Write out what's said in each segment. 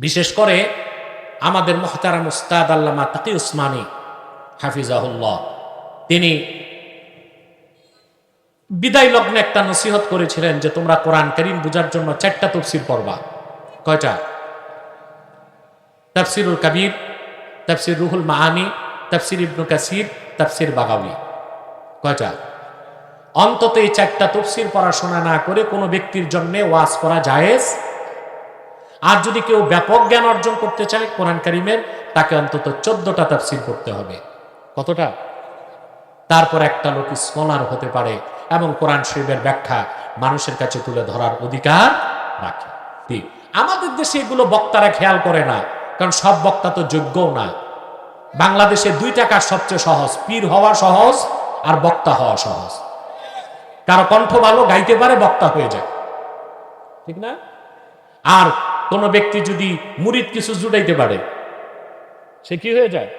বিশেষ করে আমাদের মহতারাম উস্তাদ আল্লামা তাকি উসমানী, হাফিজাহুল্লাহ। তিনি বিদায় লগ্নে একটা নসিহত করেছিলেন যে তোমরা কোরআন করিম বুঝার জন্য চারটা তফসির পড়বা। কয়টা? তাফসিরুল কবির, তাফসির রুহুল মাহানি তাফসির ইবনু কাসির, তাফসির বাগাবি কয়টা? অন্তত এই চারটা তফসির পড়াশোনা না করে কোনো ব্যক্তির জন্য ওয়াজ করা জায়েজ? আর যদি কেউ ব্যাপক জ্ঞান অর্জন করতে চায় কোরআন করিমের, তাকে অন্তত চোদ্দটা তাফসির করতে হবে। কতটা? তারপর একটা লোক স্কলার হতে পারে এবং কোরআন শরীফের ব্যাখ্যা মানুষের কাছে তুলে ধরার অধিকার রাখে। ঠিক। আমাদের দেশে এগুলো বক্তারা খেয়াল করে না, কারণ সব বক্তা তো যোগ্যও না। বাংলাদেশে দুইটা কাজ সবচেয়ে সহজ, পীর হওয়া সহজ আর বক্তা হওয়া সহজ। কারও কণ্ঠ ভালো, গাইতে পারে, বক্তা হয়ে যায়। ঠিক না? আর কোন ব্যক্তি যদি মুরিদ কিছু জুড়াইতে পারে, সে কি হয়ে যায়?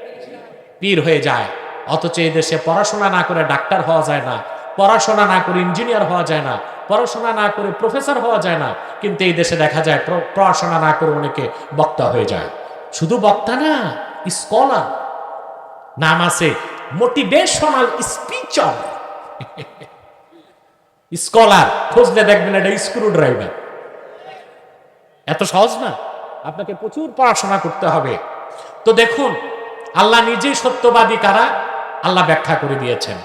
পীর হয়ে যায়। অথচ এই দেশে পড়াশোনা না করে ডাক্তার হওয়া যায় না, পড়াশোনা না করে ইঞ্জিনিয়ার হওয়া যায় না, পড়াশোনা না করে প্রফেসর হওয়া যায় না, কিন্তু এই দেশে দেখা যায় পড়াশোনা না করে অনেকে বক্তা হয়ে যায়। শুধু বক্তা না স্কলার নাম আছে মোটিভেশনাল স্পিচার স্কলার খুঁজলে দেখবেন এটা স্ক্রু ড্রাইভার এত সহজ না? আপনাকে প্রচুর পড়াশোনা করতে হবে। তো দেখুন, আল্লাহ নিজেই সত্যবাদী কারা? আল্লাহ ব্যাখ্যা করে দিয়েছেন।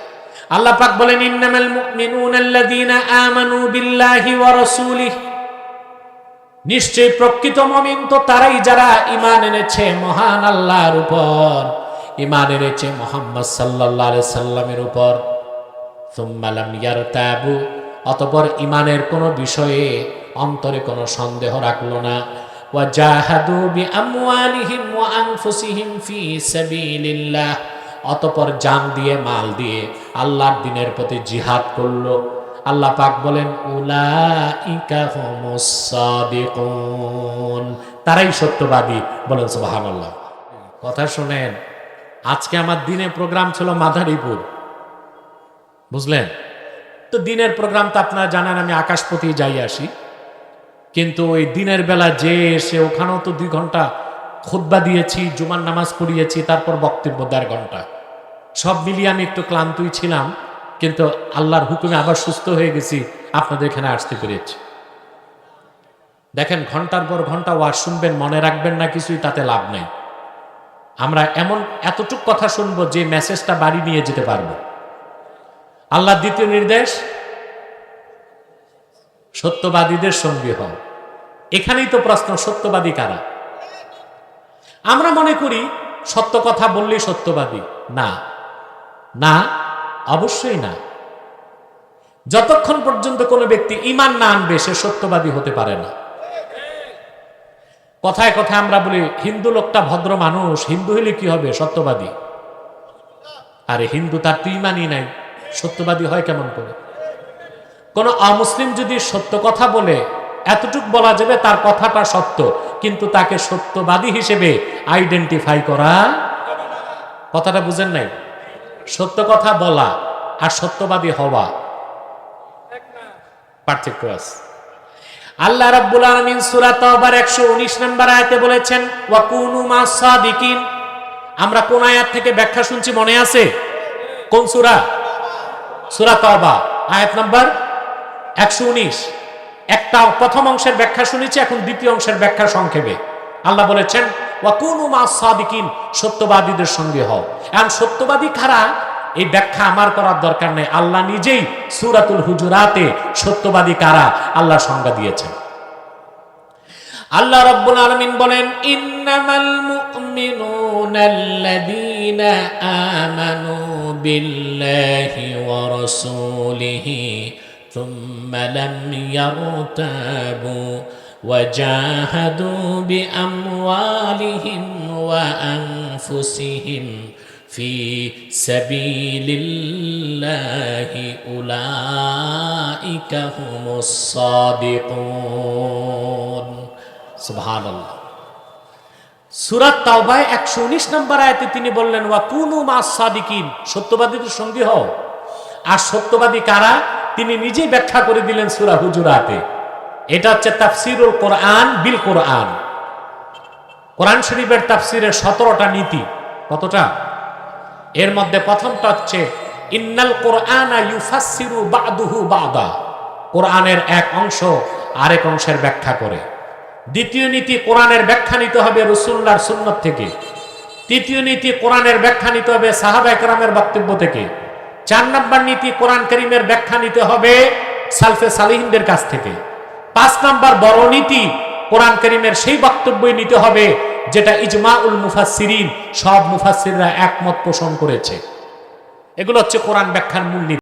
আল্লাহ পাক বলেন, ইন্নামাল মুমিনুনাল্লাযীনা আমানু বিল্লাহি ওয়া রাসূলিহি। নিশ্চয় প্রকৃত মমিন তো তারাই যারা ইমান এনেছে মহান আল্লাহর উপর। ইমান এনেছে মোহাম্মদ সাল্লাল্লাহু আলাইহি সাল্লামের উপর। সুম্মালাম ইয়ারতাবু। অতপর ইমানের কোনো বিষয়ে অন্তরে কোনো সন্দেহ রাখল না। ফি অতপর জান দিয়ে, মাল দিয়ে আল্লাহর দিনের প্রতি জিহাদ করল। আল্লাহ পাক বলেন তারাই সত্যবাদী বলেন সুবহানাল্লাহ। কথা শুনেন, আজকে আমার দিনে প্রোগ্রাম ছিল মাদারীপুর। বুঝলেন? তো দিনের প্রোগ্রাম তো আপনারা জানেন, আমি আকাশপতি যাই আসি। কিন্তু ওই দিনের বেলা যে এসে ওখানেও তো দুই ঘণ্টা খুদ্া দিয়েছি, জুমার নামাজ পড়িয়েছি, তারপর বক্তব্য দেড় ঘণ্টা। সব মিলিয়ে আমি একটু ক্লান্তই ছিলাম, কিন্তু আল্লাহর হুকুমে আবার সুস্থ হয়ে গেছি, আপনাদের এখানে আসতে পেরেছি। দেখেন, ঘণ্টার পর ঘণ্টা ওয়াজ শুনবেন, মনে রাখবেন না কিছুই, তাতে লাভ নেই। আমরা এমন এতটুক কথা শুনব যে মেসেজটা বাড়ি নিয়ে যেতে পারব। আল্লাহর দ্বিতীয় নির্দেশ, সত্যবাদীদের সঙ্গী হও এখানেই তো প্রশ্ন, সত্যবাদী কারা? আমরা মনে করি সত্য কথা বললেই সত্যবাদী। না। না, অবশ্যই না। যতক্ষণ পর্যন্ত কোনো ব্যক্তি ইমান না আনবে, সে সত্যবাদী হতে পারে না। কথায় কথায় আমরা বলি, হিন্দু লোকটা ভদ্র মানুষ, হিন্দু হলে কি হবে? সত্যবাদী। আরে হিন্দু তার তো ইমানই নাই। সত্যবাদী হয় কেমন করে? কোন অমুসলিম যদি সত্য কথা বলে এতটুক বলা যাবে তার কথাটা সত্য, কিন্তু তাকে সত্যবাদী হিসেবে আইডেন্টিফাই করা কথাটা বুঝেন নাই? সত্য কথা বলা আর সত্যবাদী হওয়া। পার্থক্য আছে। আল্লাহ রাব্বুল আলামিন সূরা তাওবার 119 নম্বর আয়াতে বলেছেন ওয়া কুনু মাস সাদিকিন। আমরা কোন আয়াত থেকে ব্যাখ্যা শুনছি মনে আছে? কোন সূরা? সূরা তাওবা, আয়াত নাম্বার 119 একটা প্রথম অংশের ব্যাখ্যা শুনেছি, এখন দ্বিতীয় অংশের ব্যাখ্যা সংক্ষেপে। আল্লাহ বলেছেন ওয়া কুনু মাস সাদিকিন, সত্যবাদীদের সঙ্গে হও। এখন সত্যবাদী কারা? এই ব্যাখ্যা আমার করার দরকার নেই। আল্লাহ নিজেই সূরাতুল হুজুরাতে সত্যবাদী কারা? আল্লাহ সংজ্ঞা দিয়েছেন। আল্লাহ রাব্বুল আলামিন বলেন, ইন্নামাল মুমিনুনাল্লাযীনা আমানু বিল্লাহি ওয়া রাসূলিহি থুম্মা লাম ইয়ারতাবু وجاهدوا بأموالهم وأنفسهم في سبيل الله أولئك هم الصادقون سبحان الله সুরাত তাওবায় একশো উনিশ নম্বর আয়াতে তিনি বললেন ওয়া কুনু মা সাদিকিন সত্যবাদীদের সঙ্গী হও আর সত্যবাদী কারা তিনি নিজেই ব্যাখ্যা করে দিলেন সুরা হুজুরাতে। এটা হচ্ছে তাফসিরুল কোরআন বিল কোরআন। কোরআন শরীফের তাফসিরের সতেরোটা নীতি। কতটা? এর মধ্যে প্রথমটা হচ্ছে, ইন্নাল কোরআনা ইউফাসসিরু বাদুহু বাদা। কোরআনের এক অংশ আরেক অংশের ব্যাখ্যা করে। দ্বিতীয় নীতি, কোরআনের ব্যাখ্যা নিতে হবে রসুল্লাহর সুন্নত থেকে। তৃতীয় নীতি, কোরআনের ব্যাখ্যা নিতে হবে সাহাবা একরামের বক্তব্য থেকে। চার নাম্বার নীতি কোরআন করিমের ব্যাখ্যা নিতে হবে সালফে সালিহিনদের কাছ থেকে। পাঁচ নাম্বার বড় নীতি কোরআন করিমের সেই বক্তব্যই নিতে হবে যেটা ইজমা উল মুফাসিরিন সব মুফাসিররা একমত পোষণ করেছে। এগুলো হচ্ছে কোরআন ব্যাখ্যার মূলনীতি